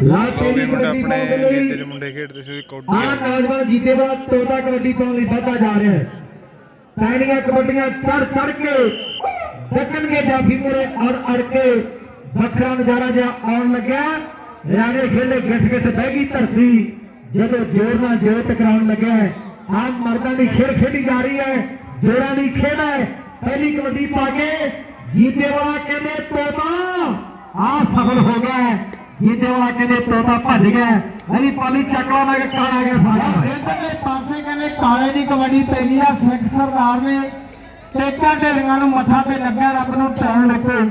ਪੀਲੀ ਮੁੰਡੇ ਆਪਣੇ ਜੀਤੇ ਦੇ ਮੁੰਡੇ ਖੇਡਦੇ ਸੀ ਆ ਕੌਡੀਆਂ ਨੌਜਵਾਨ ਜੀਤੇ ਦਾ ਤੋਤਾ ਕਬੱਡੀ ਪਾਉਣ ਲਈ ਵੱਧਦਾ ਜਾ ਰਿਹਾ ਹੈ। ਪੈਣੀਆਂ ਕਬੱਡੀਆਂ ਚੜ ਚੜ ਕੇ ਦੱਕਣਗੇ ਜਾਫੀ ਮੁਰੇ ਔਰ ਅੜ ਕੇ। ਵੱਖਰਾ ਨਜ਼ਾਰਾ ਜਿਹਾ ਆਉਣ ਲੱਗਿਆ। ਰਿਆਣੇ ਖੇਲੇ ਗਿੱਠ ਗਿੱਠ ਬਹਿ ਗਈ ਧਰਤੀ। ਜਦੋਂ ਜ਼ੋਰ ਨਾਲ ਜ਼ੋਰ ਟਕਰਾਉਣ ਲੱਗਿਆ ਆ ਮਰਦਾਂ ਦੀ ਖੇਡ ਖੇਡੀ ਜਾ ਰਹੀ ਹੈ ਜੋਰਾਂ ਦੀ ਖੇਡ ਹੈ। ਪਹਿਲੀ ਕਬੱਡੀ ਪਾ ਕੇ ਜੀਤੇ ਵਾਲਾ ਕਹਿੰਦੇ ਤੋਤਾ ਆ ਸਫਲ ਹੋ ਗਿਆ ਹੈ। ਜੀਤੇ ਵਾਲਾ ਕਹਿੰਦੇ ਤੋਤਾ ਭੱਜ ਗਿਆ ਅਰੀ ਪਾਲੀ ਚੱਕਵਾ ਨਾਲ ਕਾਲਾ ਗਿਆ ਸਾਰਾ। ਇਧਰਲੇ ਪਾਸੇ ਕਹਿੰਦੇ ਕਾਲੇ ਦੀ ਕਬੱਡੀ ਪੈਣੀ ਆ ਸਿੱਖ ਸਰਦਾਰ ਨੇ। ਟੇਕਾਂ ਢੇਰੀਆਂ ਨੂੰ ਮੱਥਾ ਤੇ ਲੱਗਿਆ ਰੱਬ ਨੂੰ ਟਾਣ ਲੱਗੇ।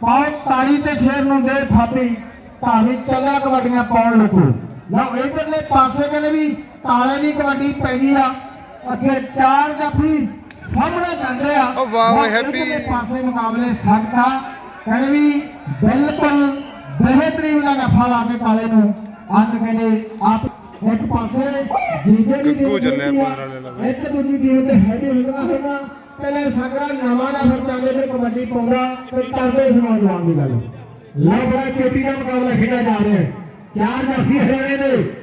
ਪਾਉ ਤਾਲੀ ਤੇ ਸ਼ੇਰ ਨੂੰ ਦੇ ਥਾਪੀ ਧਾਰਮਿਕ ਚੱਲਿਆ ਕਬੱਡੀਆਂ ਪਾਉਣ ਲੱਗੋ। ਲਓ ਇਧਰਲੇ ਪਾਸੇ ਕਹਿੰਦੇ ਵੀ ਕਾਲੇ ਦੀ ਕਬੱਡੀ ਪੈਣੀ ਆ ਅੱਗੇ ਚਾਰ ਜੱਫੀ ਸਾਹਮਣੇ ਜਾਂਦੇ ਆ। ਓ ਵਾਹ ਹੈਪੀ। ਪਾਸੇ ਮੁਕਾਬਲੇ ਸਕਦਾ ਕਹਿੰਦੇ ਵੀ ਬਿਲਕੁਲ ਲਾ ਕੇ ਕਾਲੇ ਨੂੰ ਅੱਜ ਕਹਿੰਦੇ ਆਪ ਇੱਕ ਪਾਸੇ ਜੀਜੇ ਦੀ ਗੱਗੂ ਟੀਮ ਚੱਲਿਆ ਖੇਡੀ ਆ, ਪੰਦਰਾਂ ਵਾਲੇ ਲਵੇ। ਇੱਕ ਦੂਜੀ ਟੀਮ ਤੇ ਹੈਡੀ ਹੁੰਦਾ ਹੋਣਾ ਪਹਿਲੇ ਸਾਗਰਾ ਨਵਾਂ ਦਾ ਫਿਰ ਚਾਂਦੇ ਤੇ ਕਬੱਡੀ ਪਾਉਂਦਾ ਤੇ ਕਰਦੇ ਸੀ ਨੌਜਵਾਨ ਦੀ ਗੱਲ। ਲਓ ਬੜਾ ਚੋਟੀ ਦਾ ਮੁਕਾਬਲਾ ਖੇਡਿਆ ਜਾ ਰਿਹਾ ਹੈ। ਚਾਰ ਜਾਫੀ ਹਰਿਆਣੇ ਦੇ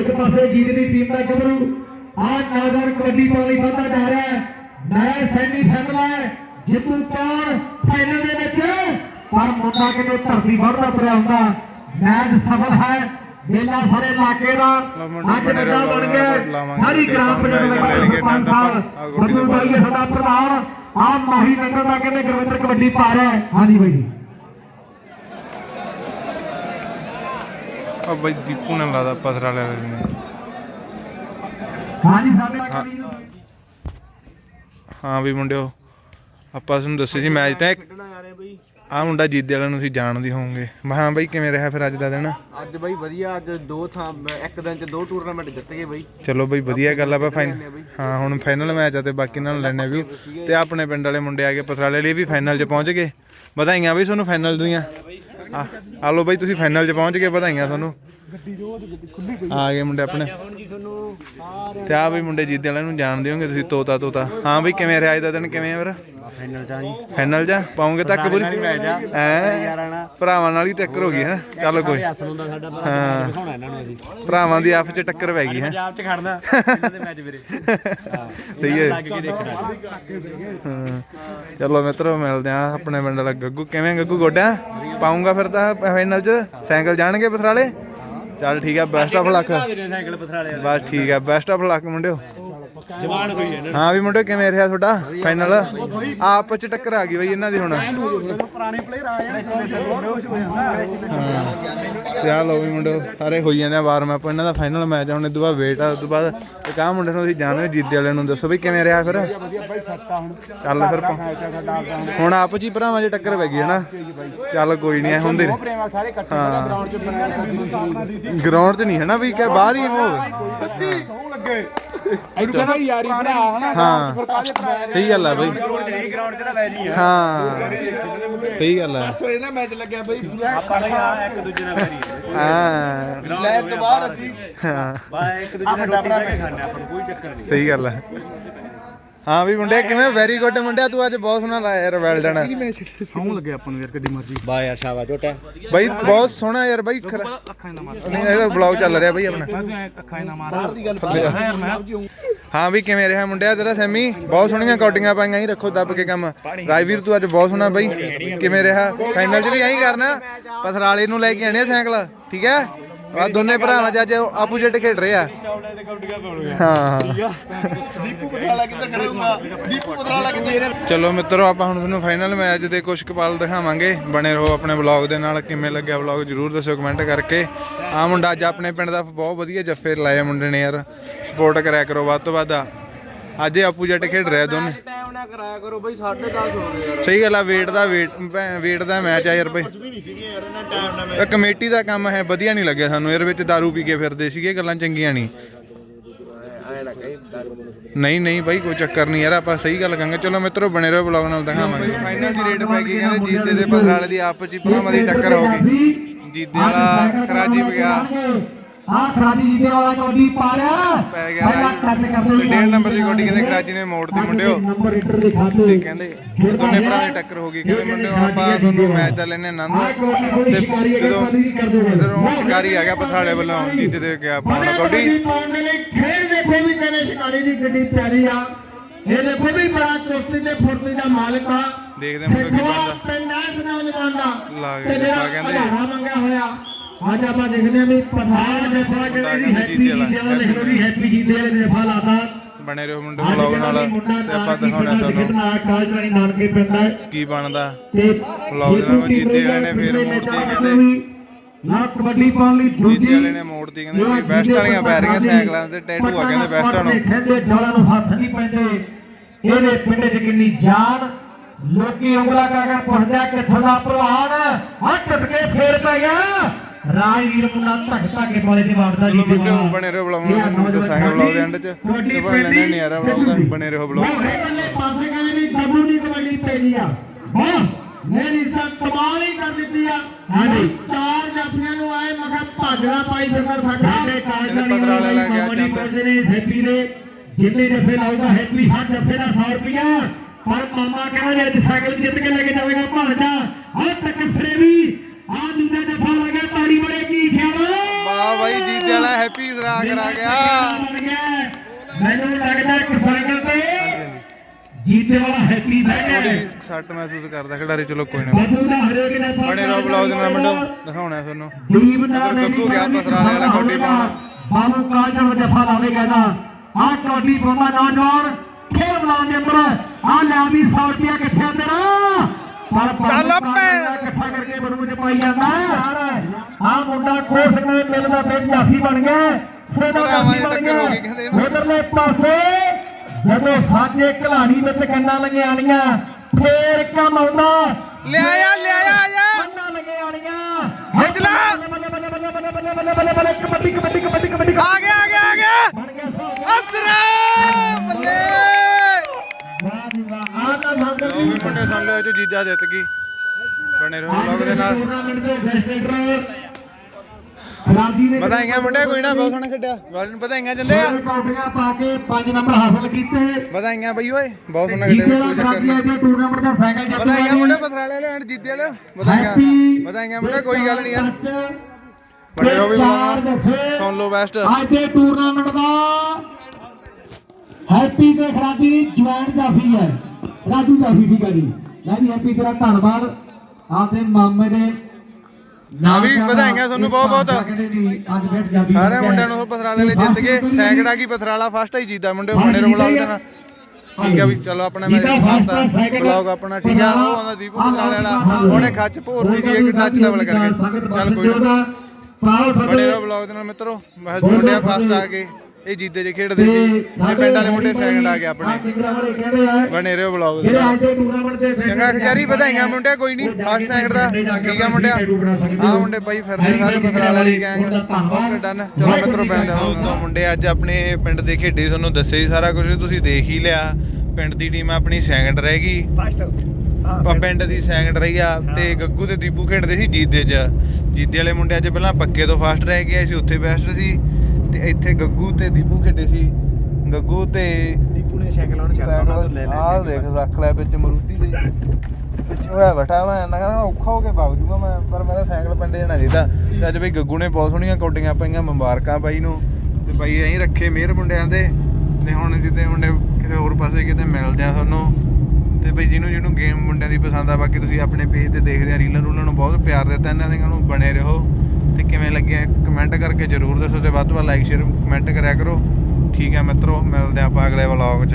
ਇੱਕ ਪਾਸੇ ਜੀਤ ਦੀ ਟੀਮ ਦਾ ਗੱਭਰੂ। ਆ ਨੌਜਵਾਨ ਕਬੱਡੀ ਪਾਉਣ ਲਈ ਵੱਧਦਾ ਜਾ ਰਿਹਾ ਹੈ। ਮੈਂ ਸੈਮੀ ਫਾਈਨਲ ਹੈ। ਜਿੱਤੂ ਕੌਣ? ਫਾਈਨਲ ਦੇ ਪਰ ਮੁੰਡਾ ਕਿਤੇ ਧਰਤੀ ਵੜਦਾ ਤੁਰਿਆ ਹੁੰਦਾ। ਮੈਚ ਸਫਲ ਹੈ। ਮੇਲਾ ਸਾਰੇ ਇਲਾਕੇ ਦਾ। ਲਓ ਮੁੰਡੇ ਅੱਜ ਬਣੇ ਗਿਆ। ਸਾਰੀ ਗ੍ਰਾਮ ਪੰਚਾਇਤ ਦਾ ਸਾਡਾ ਪ੍ਰਧਾਨ। ਆ ਮਾਹੀ ਨੰਗਲ ਦਾ ਕਹਿੰਦੇ ਗੁਰਵਿੰਦਰ ਕਬੱਡੀ ਪਾ ਰਿਹਾ ਹੈ। ਹਾਂਜੀ ਬਾਈ ਜੀ। ਆ ਬਈ ਦੀਪੂ ਨੇ ਲਾਦਾ ਪਥਰਾ ਲੈ ਲੈਣੇ ਹਾਂਜੀ ਸਾਡੇ ਹਾਂ। ਵੀ ਮੁੰਡਿਓ ਆਪਾਂ ਤੁਹਾਨੂੰ ਦੱਸਿਆ ਸੀ ਮੈਚ ਤਾਂ ਆ ਮੁੰਡਾ ਜੀਦੇ ਵਾਲਿਆਂ ਨੂੰ ਤੁਸੀਂ ਜਾਣਦੇ ਹੋਵੋਗੇ। ਮੈਂ ਹਾਂ ਬਈ ਕਿਵੇਂ ਰਿਹਾ ਫਿਰ ਅੱਜ ਦਾ ਦਿਨ? ਅੱਜ ਬਾਈ ਵਧੀਆ ਅੱਜ ਦੋ ਥਾਂ ਇੱਕ ਦਿਨ ਚ ਦੋ ਟੂਰਨਾਮੈਂਟ ਜਿੱਤ ਗਏ ਬਾਈ। ਚਲੋ ਬਈ ਵਧੀਆ ਗੱਲ ਆ ਬਾ ਫਾਈਨਲ ਹਾਂ ਹੁਣ ਫਾਈਨਲ ਮੈਚ ਆ ਤੇ ਬਾਕੀ ਇਹਨਾਂ ਨੂੰ ਲੈਣੇ ਵੀ। ਤੇ ਆਪਣੇ ਪਿੰਡ ਵਾਲੇ ਮੁੰਡੇ ਆ ਗਏ ਪਥਰਾਲੇ ਲਈ ਵੀ ਫਾਈਨਲ 'ਚ ਪਹੁੰਚ ਗਏ। ਵਧਾਈਆਂ ਬਈ ਤੁਹਾਨੂੰ ਫਾਈਨਲ ਦੀਆਂ। ਆ ਆ ਲਓ ਬਈ ਤੁਸੀਂ ਫਾਈਨਲ 'ਚ ਪਹੁੰਚ ਗਏ ਵਧਾਈਆਂ ਤੁਹਾਨੂੰ। ਆ। ਗਏ ਮੁੰਡੇ ਆਪਣੇ। ਤੇ ਆ ਵੀ ਮੁੰਡੇ ਜੀਦੇ ਵਾਲਿਆਂ ਨੂੰ ਜਾਣਦੇ ਹੋਗੇ ਤੁਸੀਂ ਤੋਤਾ ਤੋਤਾ। ਹਾਂ ਬਈ ਕਿਵੇਂ ਰਿਹਾ ਅੱਜ ਦਾ ਦਿਨ? ਕਿਵੇਂ ਆ ਫਿਰ? ਫਾਈਨਲ ਚ ਆ ਜੀ? ਫਾਈਨਲ 'ਚ ਪਾਉਂਗੇ ਤੱਕ ਪੂਰੀ? ਐ ਭਰਾਵਾਂ ਨਾਲ ਹੀ ਟੱਕਰ ਹੋ ਗਈ ਹੈ? ਚੱਲ ਕੋਈ। ਅਸਲ ਦਾ ਸਾਡਾ ਹਾਂ। ਦਿਖਾਉਣਾ ਇਹਨਾਂ ਨੂੰ ਅਸੀਂ। ਭਰਾਵਾਂ ਦੀ ਆਪਸ 'ਚ ਟੱਕਰ ਪੈ ਗਈ ਹੈ? ਪੰਜਾਬ ਚ ਖੜਨਾ। ਇਹਨਾਂ ਦੇ ਮੈਚ ਵੀਰੇ। ਸਹੀ ਹੈ। ਲੱਗ ਕੇ ਦੇਖਣਾ। ਹਾਂ। ਚਲੋ ਮਿੱਤਰੋ ਮਿਲਦੇ ਆ ਆਪਣੇ ਪਿੰਡ ਵਾਲਾ ਗੱਗੂ। ਕਿਵੇਂ ਗੱਗੂ ਗੋਡਿਆ ਪਾਉਂਗਾ ਫਿਰ ਤਾਂ ਫਾਈਨਲ 'ਚ? ਸਾਈਕਲ ਜਾਣਗੇ ਪਥਰਾਲੇ? ਚੱਲ ਠੀਕ ਆ ਬੈਸਟ ਆਫ ਲੱਕ ਸਾਈਕਲ ਪਥਰਾਲੇ ਬਸ ਠੀਕ ਆ ਬੈਸਟ ਆਫ ਲੱਕ ਮੁੰਡਿਓ। ਜਵਾਨ ਹੋਈ ਹੈ ਹਾਂ ਵੀ ਮੁੰਡਿਓ ਕਿਵੇਂ ਰਿਹਾ ਤੁਹਾਡਾ ਫਾਈਨਲ ਆਪਸ 'ਚ ਟੱਕਰ ਆ ਗਈ ਬਈ ਇਹਨਾਂ ਦੀ ਹੁਣ। ਪੁਰਾਣੇ ਪਲੇਅਰ ਆ ਜਾਣ ਤੇ ਆ ਲੋ ਵੀ ਮੁੰਡਿਓ ਸਾਰੇ ਹੋਈ ਜਾਂਦੇ ਆ ਵਾਰਮ ਅਪ। ਇਹਨਾਂ ਦਾ ਫਾਈਨਲ ਮੈਚ ਆ ਹੁਣ ਇਸ ਤੋਂ ਬਾਅਦ ਵੇਟ ਆ ਉਸ ਤੋਂ ਬਾਅਦ ਇੱਕ ਮੁੰਡੇ ਨੂੰ ਤੁਸੀਂ ਜਾਣਦੇ ਜੀਤੇ ਵਾਲਿਆਂ ਨੂੰ ਦੱਸੋ ਬਈ ਕਿਵੇਂ ਰਿਹਾ ਫਿਰ। ਚੱਲ ਫਿਰ ਹੁਣ। ਆਪ ਜੀ ਭਰਾਵਾਂ 'ਚ ਟੱਕਰ ਪੈ ਗਈ ਹੈ ਨਾ। ਚੱਲ ਕੋਈ ਨਹੀਂ ਐ ਹੁੰਦੇ ਨੇ। ਗਰਾਊਂਡ ਚ ਨਹੀਂ ਹੈ ਨਾ ਵੀ ਕਿ ਬਾਹਰ ਹੀ ਹੋ ਸੱਚੀ। ਲੱਗੇ ਇਹਨੂੰ ਭਾਈ ਯਾਰੀ ਭਰਾ ਹਨਾ। ਹਾਂ। ਸਹੀ ਗੱਲ ਆ ਬਈ। ਗਰਾਊਂਡ ਚ ਤਾਂ ਵੈਰੀ ਆ ਹਾਂ। ਸਹੀ ਗੱਲ ਆ। ਸੋ ਇਹਦਾ ਮੈਚ ਲੱਗਿਆ ਬਈ। ਆਪਾਂ ਨੇ ਆ ਇੱਕ ਦੂਜੇ ਨਾਲ ਵੈਰੀ ਹਾਂ। ਲੈਬ ਤੋਂ ਬਾਹਰ ਅਸੀਂ। ਹਾਂ। ਬਾ ਇੱਕ ਦੂਜੇ ਨਾਲ ਰੋਟੀ ਖਾ ਕੇ ਖਾਣੇ ਆਪਾਂ ਨੂੰ ਕੋਈ ਚੱਕਰ ਨਹੀਂ। ਸਹੀ ਗੱਲ ਆ। ਹਾਂ ਵੀ ਮੁੰਡੇ ਕਿਵੇਂ? ਵੈਰੀ ਗੁੱਡ ਮੁੰਡਿਆ ਤੂੰ ਅੱਜ ਬਹੁਤ ਸੋਹਣਾ ਲਾਇਆ ਯਾਰ ਵੈਲ ਡਨ ਸੌ। ਲੱਗੇ ਆਪਾਂ ਨੂੰ ਯਾਰ ਕਦੀ ਮਰਜ਼ੀ। ਬਾ ਯਾਰ ਸ਼ਾਬਾ ਝੋਟਾ। ਬਾਈ ਬਹੁਤ ਸੋਹਣਾ ਯਾਰ ਬਾਈ ਖਰਾ ਅੱਖਾਂ ਨਾ ਮਾਰ। ਨਹੀਂ ਇਹਦਾ ਬਲੌਗ ਚੱਲ ਰਿਹਾ ਬਾਈ ਆਪਣਾ। ਅੱਖਾਂ ਨਾ ਮਾਰ। ਬਾਹਰ ਦੀ ਗੱਲ ਹਾਂ ਵੀ ਕਿਵੇਂ ਰਿਹਾ ਮੁੰਡਿਆ ਤੇਰਾ ਸੈਮੀ? ਬਹੁਤ ਸੋਹਣੀਆਂ ਕੌਡੀਆਂ ਪਾਈਆਂ ਹੀ ਰੱਖੋ ਦੱਬ ਕੇ ਕੰਮ। ਰਾਜਵੀਰ ਤੂੰ ਅੱਜ ਬਹੁਤ ਸੋਹਣਾ ਬਾਈ। ਕਿਵੇਂ ਰਿਹਾ? ਫਾਈਨਲ 'ਚ ਵੀ ਐਂ ਕਰਨਾ। ਪਥਰਾਲੇ ਨੂੰ ਲੈ ਕੇ ਆਣੇ ਆ ਸਾਈਕਲ। ਠੀਕ ਹੈ? ਆ ਦੋਨੇ ਭਰਾਵਾਂ 'ਚ ਆਪੋਜੀਟ ਖੇਡ ਰਹੇ ਆ। ਹਾਂ। ਦੀਪੂ ਪਤਰਾਲਾ ਕਿੱਧਰ ਖੜਾ ਹੋਊਗਾ ਦੀਪੂ ਪਤਰਾਲਾ ਕਿੱਧਰ ਚਲੋ ਮਿੱਤਰੋ, ਆਪਾਂ ਹੁਣ ਤੁਹਾਨੂੰ ਫਾਈਨਲ ਮੈਚ ਦੇ ਕੁਝ ਕਪਾਲ ਦਿਖਾਵਾਂਗੇ। ਬਣੇ ਰਹੋ ਆਪਣੇ ਵਲੌਗ ਦੇ ਨਾਲ। ਕਿਵੇਂ ਲੱਗਿਆ ਵਲੌਗ ਜਰੂਰ ਦੱਸਿਓ ਕਮੈਂਟ ਕਰਕੇ। ਆ ਮੁੰਡਾ ਅੱਜ ਆਪਣੇ ਪਿੰਡ ਦਾ ਬਹੁਤ ਵਧੀਆ ਜੱਫੇ ਲਾਏ ਮੁੰਡੇ ਨੇ ਯਾਰ। ਸਪੋਰਟ ਕਰਿਆ ਕਰੋ ਵੱਧ ਤੋਂ ਵੱਧ। ਅੱਜ ਇਹ ਆਪੂ ਜੱਟ ਖੇਡ ਰਿਹਾ ਦੋਨੇ। ਨਾ ਕਰਾਇਆ ਕਰੋ ਬਈ? 10:30 ਹੋ ਗਏ ਯਾਰ। ਸਹੀ ਗੱਲ ਆ ਵੇਟ ਦਾ ਵੇਟ ਵੇਟ ਦਾ ਮੈਚ ਆ ਯਾਰ ਬਈ। ਵੀ ਨਹੀਂ ਸੀਗੇ ਯਾਰ ਇਹਨਾਂ ਟਾਈਮ ਨਾਲ ਇਹ ਕਮੇਟੀ ਦਾ ਕੰਮ ਹੈ ਵਧੀਆ ਨਹੀਂ ਲੱਗਿਆ ਸਾਨੂੰ। ਇਹਦੇ ਵਿੱਚ दारू ਪੀ ਕੇ ਫਿਰਦੇ ਸੀਗੇ ਗੱਲਾਂ ਚੰਗੀਆਂ ਨਹੀਂ। ਨਹੀਂ ਨਹੀਂ ਬਾਈ ਕੋਈ ਚੱਕਰ ਨਹੀਂ ਯਾਰ ਆਪਾਂ ਸਹੀ ਗੱਲ ਕਹਾਂਗੇ। ਚਲੋ ਮਿੱਤਰੋ ਬਣੇ ਰਹੋ ਬਲੌਗ ਨਾਲ ਦਿਖਾਵਾਂਗੇ। ਫਾਈਨਲ ਦੀ ਰੇਟ ਪੈ ਗਈ ਕਹਿੰਦੇ ਜੀਤੇ ਦੇ ਬਦਲਾਲੇ ਦੀ ਆਪਸ ਵਿੱਚ ਭਰਾਵਾਂ ਦੀ ਟੱਕਰ ਹੋ ਗਈ। ਜੀਤੇ ਵਾਲਾ ਖਰਾਜੀ ਗਿਆ ਆ ਖਰਾਜੀ ਜੀ ਦੇ ਵਾਲਾ ਕਬੱਡੀ ਪਾ ਲਿਆ ਪੈ ਗਿਆ ਪਹਿਲਾਂ ਰਾਜ। ਡੇਢ ਨੰਬਰ ਦੀ ਗੋਡੀ ਕਹਿੰਦੇ ਖਰਾਜੀ ਨੇ ਮੋੜ ਤੇ ਮੁੰਡਿਓ। ਨੰਬਰ ਇੰਟਰ ਦੇ ਖਾਤੇ ਤੇ ਕਹਿੰਦੇ ਦੋਨੇ ਭਰਾ ਦੀ ਟੱਕਰ ਹੋ ਗਈ ਕਹਿੰਦੇ ਮੁੰਡਿਓ ਆਪਾਂ ਤੁਹਾਨੂੰ ਮੈਚ ਤਾਂ ਲੈਣੇ ਆਨੰਦ ਤੇ ਜਦੋਂ ਇਧਰੋਂ ਸ਼ਿਕਾਰੀ ਆ ਗਿਆ ਪਥਰਾਲੇ ਵੱਲੋਂ ਜੀਤੇ ਦੇ ਗਿਆ ਪਾਉਣ ਗੋਡੀ। ਦੇ ਖੇਡ ਦੇਖੋ ਵੀ ਕਹਿੰਦੇ ਸ਼ਿਕਾਰੀ ਦੀ ਗੱਡੀ ਪਿਆਰੀ ਆ। ਇਹ ਦੇਖੋ ਵੀ ਬੜਾ ਚੁਸਤੀ ਤੇ ਫੁਰਤੀ ਦਾ ਮਾਲਕ ਆ। ਦੇਖਦੇ ਹਾਂ ਮੁੰਡੇ ਕੀ ਬਣਦਾ। ਪਿੰਡਾਸ ਨਾਲ ਲਵਾਂਦਾ ਲਾ ਕੇ ਕਹਿੰਦੇ। ਮੰਗਿਆ ਹੋਇਆ। ਅੱਜ ਆਪਾਂ ਦੇਖਦੇ ਹਾਂ ਵੀ ਪਠਾਨ ਜਫਾ ਕਹਿੰਦੇ ਕਹਿੰਦੇ ਹੈਪੀ ਜੀਤੇ ਵਾਲਾ, ਲਿਖ ਲਓ ਵੀ ਹੈਪੀ ਜੀਤੇ ਵਾਲੇ ਜਫਾ ਲਾਤਾ ਬਣੇ ਰਹੋ ਮੁੰਡੇ ਬਲੌਗ ਨਾਲ ਤੇ ਆਪਾਂ ਦਿਖਾਉਣਾ ਸਾਨੂੰ ਕੀ ਬਣਦਾ। ਬਲੌਗ ਦੇ ਨਾਲ ਜੀਤੇ ਵਾਲੇ ਨੇ ਫੇਰ ਮੋੜਤੀ ਕਹਿੰਦੇ। ਨਾ ਕਬੱਡੀ ਪਾਉਣ ਲਈ ਦੂਜੀ ਜੀਤੇ ਵਾਲੇ ਨੇ ਮੋੜਤੀ ਕਹਿੰਦੇ ਵੀ ਬੈਸਟ ਵਾਲੀਆਂ ਪੈ ਰਹੀਆਂ ਸਾਈਕਲਾਂ ਤੇ ਟੈਟੂ ਆ ਕਹਿੰਦੇ ਬੈਸਟਾਂ ਨੂੰ ਕਹਿੰਦੇ ਜੋਲਾਂ ਨੂੰ ਹੱਥ ਨਹੀਂ ਪੈਂਦੇ। ਇਹਦੇ ਪਿੰਡ 'ਚ ਕਿੰਨੀ ਜਾਨ ਲੋਕੀ ਉਂਗਲਾ ਕਰ ਕਰ ਪੁੱਛਦਾ ਕਿੱਥੋਂ ਦਾ ਪ੍ਰਵਾਨ ਆ ਟੁੱਟ ਕੇ ਫੇਰ ਪੈ ਗਿਆ ਰਾਜਵੀਰ ਮੁੰਡਾ ਧੱਕ ਧੱਕੇ ਪਾਲੇ ਤੇ ਚਲੋ ਜੀ ਮੁੰਡੇ ਬਣੇ ਰਹੋ ਬਲੌਗ ਨੂੰ ਦੱਸਾਂਗੇ ਬਲੌਗ ਦੇ ਐਂਡ 'ਚ। ਤੇ ਬਣ ਲੈਣਾ ਨਹੀਂ ਬਲੌਗ ਦਾ ਬਣੇ ਰਹੋ ਬਲੌਗ ਇਧਰਲੇ ਪਾਸੇ ਕਹਿੰਦੇ ਵੀ ਡਬੂ ਦੀ ਕਬੱਡੀ ਪੈਣੀ ਆ। ਹਾਂ ਮੇਰੀ ਸਾ ਕਮਾਲ ਹੀ ਕਰ ਦਿੱਤੀ ਆ। ਹਾਂਜੀ। ਚਾਰ ਜਾਫੀਆਂ ਨੂੰ ਆਏ ਮੈਂ ਕਿਹਾ ਭਾਜੜਾ ਪਾਈ ਫਿਰਦਾ ਸਾਡਾ। ਇਹਨੇ ਪਤਰਾਲੇ ਲੈ ਗਿਆ ਚੰਦ। ਹੈਪੀ ਦੇ ਜਿੰਨੇ ਜੱਫੇ ਲਾਉਂਦਾ ਹੈਪੀ ਹਰ ਜੱਫੇ ਦਾ 100 ਰੁਪਿਆ ਪਰ ਮਾਮਾ ਕਹਿੰਦਾ ਜੇ ਸਾਈਕਲ ਜਿੱਤ ਕੇ ਲੈ ਕੇ ਜਾਵੇਗਾ ਭਣ ਜਾ। ਆ ਤੱਕ ਸਰੇ ਵੀ। ਆ ਦੂਜਾ ਜੱਫਾ ਲਾ ਗਿਆ ਤਾੜੀ ਬੜੇ ਕੀ ਖਿਆਲ ਵਾਹ ਬਾਈ ਜੀਤੇ ਵਾਲਾ ਹੈਪੀ ਜ਼ਰਾ ਕਰਾ ਗਿਆ। ਮੈਨੂੰ ਲੱਗਦਾ ਕਿ ਸਾਈਕਲ ਤੇ ਜੀਤੇ ਵਾਲਾ ਹੈਪੀ ਥੋੜੀ ਸੱਟ ਮਹਿਸੂਸ ਕਰਦਾ ਖਿਡਾਰੀ ਚਲੋ ਕੋਈ ਨਾ। ਬਣੇ ਰਹੋ ਬਲੌਗ ਦੇ ਨਾਲ ਮੁੰਡੋ ਦਿਖਾਉਣਾ ਤੁਹਾਨੂੰ। ਦੀਪ ਨਾਲ ਗੱਗੂ ਗਿਆ ਪਸਰਾਲੇ ਵਾਲਾ ਕਬੱਡੀ ਪਾਉਣ। ਬਾਬੂ ਕਾਜਲ ਨੂੰ ਜਫਾ ਲਾਵੇ ਕਹਿੰਦਾ ਆ ਕਬੱਡੀ ਪਾਉਂਦਾ ਨੌਜਵਾਨ ਖੇਡ ਬਲਾਉਣ ਦੇ ਅੰਦਰ ਆ ਲੈ ਵੀ 100 ਰੁਪਿਆ ਕਿੱਥੇ ਤੇਰਾ ਚੱਲ ਭੈਣ ਫੇਰ ਕੰਮ ਆਉਂਦਾ ਲਿਆਇਆ ਲਿਆਇਆ ਆਇਆ ਕੰਨਾਂ ਕਬੱਡੀ ਆ ਗਿਆ ਆ ਗਿਆ ਆ ਗਿਆ ਅਸਰਾ ਬੱਲੇ ਆ ਵੀ ਮੁੰਡੇ ਸੁਣ ਲਓ, ਇਹ 'ਚ ਜੀਜਾ ਜਿੱਤ ਗਈ। ਬਣੇ ਰਹੋ ਬਲੌਗ ਦੇ ਨਾਲ। ਵਧਾਈਆਂ ਮੁੰਡੇ ਕੋਈ ਨਾ, ਬਹੁਤ ਸੋਹਣਾ ਖੇਡਿਆ। ਵਾਲਨ ਵਧਾਈਆਂ ਚੱਲੇ ਆ। ਕੌਡੀਆਂ ਪਾ ਕੇ 5 ਨੰਬਰ ਹਾਸਲ ਕੀਤੇ ਵਧਾਈਆਂ ਬਈ, ਓਏ, ਬਹੁਤ ਸੋਹਣਾ ਖੇਡਿਆ ਕੋਈ ਚੱਕਰ ਨਹੀਂ। ਟੂਰਨਾਮੈਂਟ ਦਾ ਸਾਈਕਲ ਜਿੱਤ ਵਧਾਈਆਂ ਮੁੰਡੇ ਪਥਰਾਲੇ ਵਾਲੇ ਐਂਡ ਜੀਤੇ ਵਾਲੇ, ਵਧਾਈਆਂ। ਵਧਾਈਆਂ ਮੁੰਡੇ ਕੋਈ ਗੱਲ ਨਹੀਂ ਯਾਰ। ਬਣੇ ਰਹੋ ਵੀ ਬਲੌਗ ਸੁਣ ਲਓ ਬੈਸਟ ਅੱਜ ਦੇ ਟੂਰਨਾਮੈਂਟ ਦਾ ਹੈਪੀ ਤੇ ਖਰਾਦੀ ਜੁਆਇੰਟ ਜਾਫੀ ਹੈ। ਰਾਜੂ ਜਾਫੀ ਠੀਕ ਹੈ ਜੀ। ਲੈ ਜੀ ਹੈਪੀ ਤੇਰਾ ਧੰਨਵਾਦ। ਆਪਦੇ ਮਾਮੇ ਦੇ ਨਾ ਵੀ ਵਧਾਈਆਂ ਤੁਹਾਨੂੰ ਬਹੁਤ ਬਹੁਤ। ਸਾਰੇ ਮੁੰਡਿਆਂ ਨੂੰ ਪਥਰਾਲੇ ਵਾਲੇ ਜਿੱਤ ਗਏ। ਸੈਂਕੜਾ ਕੀ ਪਥਰਾਲਾ ਫਸਟ ਹੀ ਜੀਤਾ ਮੁੰਡੇ ਬਣੇ ਰਹੋ ਬਲੌਗ ਦੇ ਨਾਲ। ਠੀਕ ਆ ਵੀ ਚਲੋ ਆਪਣਾ ਸਮਾਪਤ ਆ ਬਲੌਗ ਆਪਣਾ ਠੀਕ ਆ ਉਹ ਆਉਂਦਾ ਦੀਪੂ ਪਥਰਾਲੇ ਵਾਲਾ। ਉਹਨੇ ਖੱਚ ਭੋਰਦੀ ਸੀ ਇੱਕ ਟੱਚ ਡਬਲ ਕਰਕੇ। ਚੱਲ ਕੋਈ ਨਾ। ਰਹੋ ਬਲੌਗ ਦੇ ਨਾਲ ਮਿੱਤਰੋ। ਬਸ ਮੁੰਡਿਆ ਫਸਟ ਆ ਗਏ ਇਹ ਜੀਤੇ ਜੇ ਖੇਡਦੇ ਸੀ। ਇਹ ਪਿੰਡ ਵਾਲੇ ਮੁੰਡੇ ਸੈਕੰਡ ਆ ਗਏ ਆਪਣੇ। ਬਣੇ ਰਹੋ ਬਲੌਗ ਦੇ ਜਿਹੜੇ ਨਾਲ। ਅੱਜ ਦੇ ਟੂਰਨਾਮੈਂਟ ਦੇ ਚੰਗਾ ਖਿਆਰੀ ਵਧਾਈਆਂ ਮੁੰਡਿਆ ਕੋਈ ਨਹੀਂ ਫਸਟ ਸੈਕੰਡ ਦਾ। ਠੀਕ ਆ ਮੁੰਡਿਆ? ਆ ਮੁੰਡੇ ਪਾਈ ਫਿਰਦੇ ਸਾਰੇ ਪਥਰਾਲੇ ਵਾਲੀ ਗੈਂਗ ਓਕੇ ਡਨ ਚਲੋ ਮਿੱਤਰੋ ਪਿੰਡ ਦੇ ਮੁੰਡੇ ਅੱਜ ਆਪਣੇ ਪਿੰਡ ਦੇ ਖੇਡੇ ਤੁਹਾਨੂੰ ਦੱਸਿਆ ਹੀ ਸਾਰਾ ਕੁਝ ਤੁਸੀਂ ਦੇਖ ਹੀ ਲਿਆ। ਪਿੰਡ ਦੀ ਟੀਮ ਆਪਣੀ ਸੈਕੰਡ ਰਹਿ ਗਈ। ਆਪਾਂ ਪਿੰਡ। ਦੀ ਸੈਕੰਡ ਰਹੀ ਆ ਤੇ ਗੱਗੂ ਤੇ ਦੀਪੂ ਖੇਡਦੇ ਸੀ ਜੀਦੇ 'ਚ। ਜੀਦੇ ਵਾਲੇ ਮੁੰਡੇ ਅੱਜ ਪਹਿਲਾਂ ਪੱਕੇ ਤੋਂ ਫਾਸਟ ਰਹਿ ਗਏ ਸੀ ਉੱਥੇ ਬੈਸਟ ਸੀ। ਤੇ ਇੱਥੇ ਗੱਗੂ ਤੇ ਦੀਪੂ ਖੇਡੇ ਸੀ। ਗੱਗੂ ਤੇ ਦੀਪੂ ਨੇ ਸਾਈਕਲ ਉਹਨੇ ਸਾਈਕਲ ਆਹ ਦੇਖ ਰੱਖ ਲਿਆ ਵਿੱਚ ਮਰੂਤੀ ਦੇ ਪਿੱਛੇ ਹੋਇਆ ਬੈਠਾ ਮੈਂ ਨਾ ਕਹਿੰਦਾ ਔਖਾ ਹੋ ਕੇ ਵਗ ਜੂਗਾ ਮੈਂ ਪਰ ਮੇਰਾ ਸਾਈਕਲ ਪਿੰਡੇ ਜਾਣਾ ਚਾਹੀਦਾ। ਤੇ ਅੱਜ ਬਈ ਗੱਗੂ ਨੇ ਬਹੁਤ ਸੋਹਣੀਆਂ ਕੌਡੀਆਂ ਪਾਈਆਂ ਮੁਬਾਰਕਾਂ ਬਾਈ ਨੂੰ। ਤੇ ਬਾਈ ਐਂ ਰੱਖੇ ਮਿਹਰ ਮੁੰਡਿਆਂ ਦੇ। ਤੇ ਹੁਣ ਜਿੱਦੇ ਮੁੰਡੇ ਕਿਸੇ ਹੋਰ ਪਾਸੇ ਕਿਤੇ ਮਿਲਦੇ ਆ ਤੁਹਾਨੂੰ ਤੇ ਬਈ ਜਿਹਨੂੰ ਜਿਹਨੂੰ ਗੇਮ ਮੁੰਡਿਆਂ ਦੀ ਪਸੰਦ ਆ ਬਾਕੀ ਤੁਸੀਂ ਆਪਣੇ ਪੇਜ ਤੇ ਦੇਖਦੇ ਆ ਰੀਲਾਂ ਰੂਲਾਂ ਨੂੰ ਬਹੁਤ ਪਿਆਰ ਦਿੱਤਾ ਇਹਨਾਂ ਦੇ ਨੂੰ ਬਣੇ ਰਹੋ। ਤੇ ਕਿਵੇਂ ਲੱਗਿਆ ਕਮੈਂਟ ਕਰਕੇ ਜਰੂਰ ਦੱਸੋ ਤੇ ਵੱਧ ਤੋਂ ਵੱਧ ਲਾਈਕ ਸ਼ੇਅਰ ਕਮੈਂਟ ਕਰਿਆ ਕਰੋ। ਠੀਕ ਹੈ ਮਿੱਤਰੋ, ਮਿਲਦੇ ਆ ਆਪਾਂ ਅਗਲੇ ਵਲੌਗ 'ਚ।